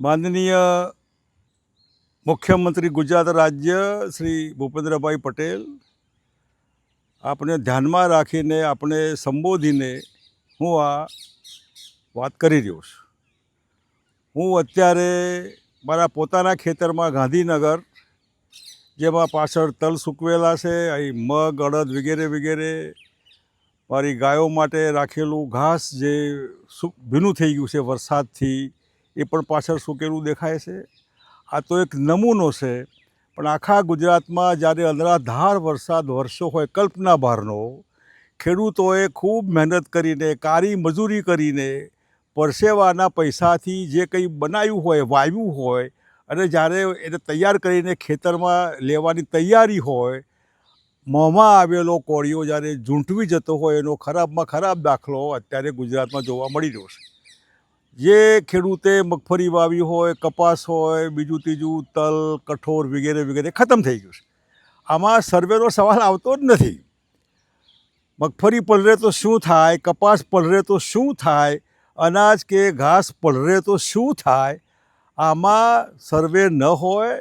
માનનીય મુખ્યમંત્રી ગુજરાત રાજ્ય શ્રી ભૂપેન્દ્રભાઈ પટેલ આપણે ધ્યાનમાં રાખીને આપણે સંબોધીને હું આ વાત કરી રહ્યો છું. હું અત્યારે મારા પોતાના ખેતરમાં ગાંધીનગર, જેમાં પાછળ તલ સૂકવેલા છે, અહીં મગ, અડદ વગેરે વગેરે, મારી ગાયો માટે રાખેલું ઘાસ જે ભીનું થઈ ગયું છે વરસાદથી એ પણ પાછળ સુકેલું દેખાય છે. આ તો એક નમૂનો છે, પણ આખા ગુજરાતમાં જ્યારે અનરાધાર વરસાદ વરસ્યો હોય કલ્પના બહારનો ખેડૂતોએ ખૂબ મહેનત કરીને, કારી મજૂરી કરીને પરસેવાના પૈસાથી જે કંઈ બનાવ્યું હોય, વાવ્યું હોય, અને જ્યારે એને તૈયાર કરીને ખેતરમાં લેવાની તૈયારી હોય, મોંમાં આવેલો કોળિયો જ્યારે ઝૂંટવી જતો હોય, એનો ખરાબમાં ખરાબ દાખલો અત્યારે ગુજરાતમાં જોવા મળી રહ્યો છે. જે ખેડૂતે મગફળી વાવી હોય, કપાસ હોય, બીજું ત્રીજું તલ, કઠોર વગેરે વગેરે ખતમ થઈ ગયું છે. આમાં સર્વેનો સવાલ આવતો જ નથી. મગફળી પલરે તો શું થાય, કપાસ પલરે તો શું થાય, અનાજ કે ઘાસ પલરે તો શું થાય, આમાં સર્વે ન હોય,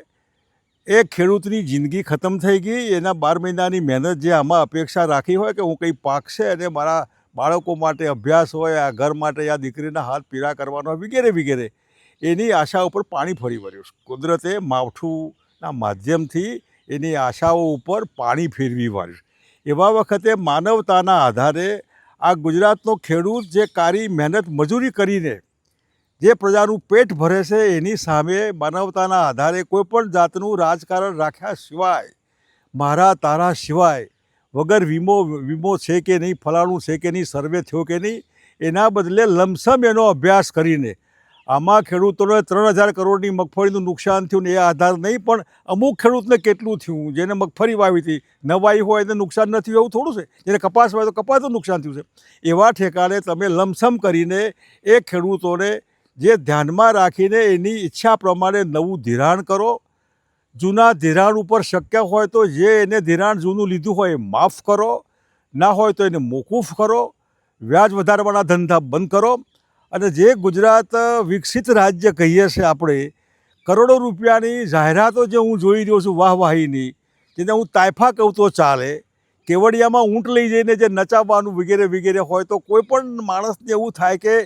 એ ખેડૂતની જિંદગી ખતમ થઈ ગઈ. એના બાર મહિનાની મહેનત જે આમાં અપેક્ષા રાખી હોય કે હું કંઈ પાકશે અને મારા બાળકો માટે અભ્યાસ હોય, આ ઘર માટે આ દીકરીના હાથ પીળા કરવાનો વગેરે વગેરે. એની આશા ઉપર પાણી ફરી વળ્યું. કુદરતે માવઠુંના માધ્યમથી એની આશાઓ ઉપર પાણી ફેરવી વાળ્યું. એવા વખતે માનવતાના આધારે આ ગુજરાતનો ખેડૂત જે કારી, મહેનત, મજૂરી કરીને જે પ્રજાનું પેટ ભરે છે, એની સામે માનવતાના આધારે કોઈપણ જાતનું રાજકારણ રાખ્યા સિવાય, મારા, તારા સિવાય વગર વીમો વીમો છે કે નહીં, ફલાણું છે કે નહીં, સર્વે થયો કે નહીં, એના બદલે લમસમ એનો અભ્યાસ કરીને. આમાં ખેડૂતોને ત્રણ હજાર કરોડની મગફળીનું નુકસાન થયું ને એ આધાર નહીં, પણ અમુક ખેડૂતને કેટલું થયું? જેને મગફળી વાવી હતી, નવાઈ હોય એને નુકસાન નથી એવું થોડું છે? જેને કપાસ વાય તો કપાસનું નુકસાન થયું છે. એવા ઠેકાણે તમે લમસમ કરીને એ ખેડૂતોને જે ધ્યાનમાં રાખીને એની ઈચ્છા પ્રમાણે નવું ધિરાણ કરો જૂના ધિરાણ ઉપર શક્ય હોય તો જે એને ધિરાણ જૂનું લીધું હોય એ માફ કરો. ના હોય તો એને મોકૂફ કરો. વ્યાજ વધારવાના ધંધા બંધ કરો. અને જે ગુજરાત વિકસિત રાજ્ય કહીએ છીએ આપણે, કરોડો રૂપિયાની જાહેરાતો જે હું જોઈ રહ્યો છું વાહવાહીની, જેને હું તાયફા કહું તો ચાલે, કેવડિયામાં ઊંટ લઈ જઈને જે નચાવવાનું વગેરે વગેરે હોય તો કોઈ પણ માણસને એવું થાય કે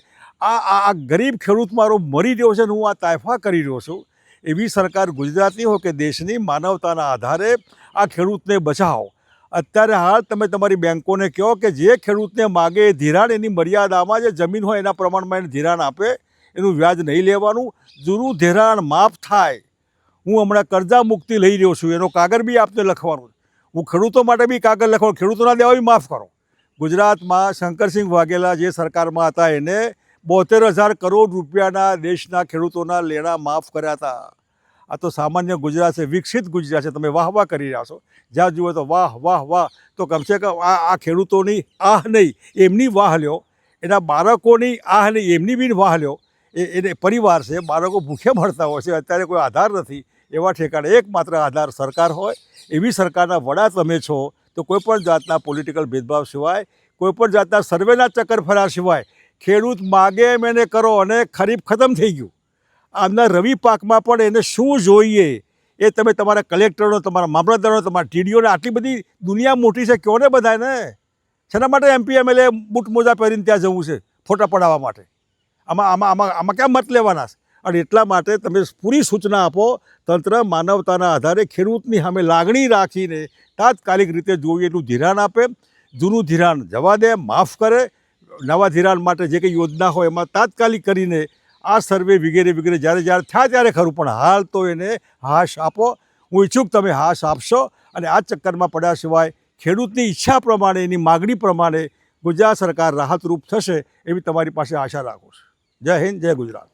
આ આ ગરીબ ખેડૂત મારો મરી રહ્યો છે ને હું આ તાયફા કરી રહ્યો છું. એવી સરકાર ગુજરાતની હોય કે દેશની માનવતાના આધારે આ ખેડૂતને બચાવો. અત્યારે હાલ તમે તમારી બેંકોને કહો કે જે ખેડૂતને માગે એ ધિરાણ, એની મર્યાદામાં જે જમીન હોય એના પ્રમાણમાં એને ધિરાણ આપે, એનું વ્યાજ નહીં લેવાનું, જૂનું ધિરાણ માફ થાય. હું હમણાં કરજા મુક્તિ લઈ રહ્યો છું, એનો કાગળ બી આપને લખવાનું હું ખેડૂતો માટે બી કાગળ લખવાનું, ખેડૂતોના દેવા બી માફ કરો. ગુજરાતમાં શંકરસિંહ વાઘેલા જે સરકારમાં હતા, એને બોતેર હજાર કરોડ રૂપિયાના દેશના ખેડૂતોના લેણા માફ કર્યા હતા. આ તો સામાન્ય ગુજરાત છે, વિકસિત ગુજરાત છે, તમે વાહ વાહ કરી રહ્યા છો. જ્યાં જુઓ તો વાહ વાહ વાહ. તો કમસે કમ આ આ ખેડૂતોની આહ નહીં, એમની વાહ લ્યો. એના બાળકોની આહ નહીં, એમની બી વાહ લ્યો. એ, એને પરિવાર છે, બાળકો ભૂખે મળતા હોય છે, અત્યારે કોઈ આધાર નથી. એવા ઠેકાણે એકમાત્ર આધાર સરકાર હોય. એવી સરકારના વડા તમે છો, તો કોઈપણ જાતના પોલિટિકલ ભેદભાવ સિવાય કોઈપણ જાતના સર્વેના ચક્કર ફર્યા સિવાય ખેડૂત માગે એમ એને કરો અને ખરીફ ખતમ થઈ ગયું. આમના રવિ પાકમાં પણ એને શું જોઈએ એ તમે તમારા કલેક્ટરનો, તમારા મામલતદારનો, તમારા ટીડીઓને આટલી બધી દુનિયા મોટી છે કહો ને બધાને શેના માટે એમપી એમએલએ બૂટ મોજા પહેરીને ત્યાં જવું છે, ફોટા પડાવવા માટે? આમાં આમાં આમાં આમાં ક્યાં મત લેવાના છે? અને એટલા માટે તમે પૂરી સૂચના આપો, તંત્ર માનવતાના આધારે ખેડૂતની સામે લાગણી રાખીને તાત્કાલિક રીતે જોઈએ એટલું ધિરાણ આપે, જૂનું ધિરાણ જવા દે, માફ કરે નવા ધિરાણ માટે જે કંઈ યોજના હોય એમાં તાત્કાલિક કરીને આ સર્વે વગેરે વગેરે જ્યારે જ્યારે થયા ત્યારે ખરું, પણ હાલ તો એને હાશ આપો. હું ઈચ્છું તમે હાશ આપશો અને આ ચક્કરમાં પડ્યા સિવાય ખેડૂતની ઈચ્છા પ્રમાણે, એની માગણી પ્રમાણે ગુજરાત સરકાર રાહતરૂપ થશે એવી તમારી પાસે આશા રાખું છું. જય હિન્દ, જય ગુજરાત.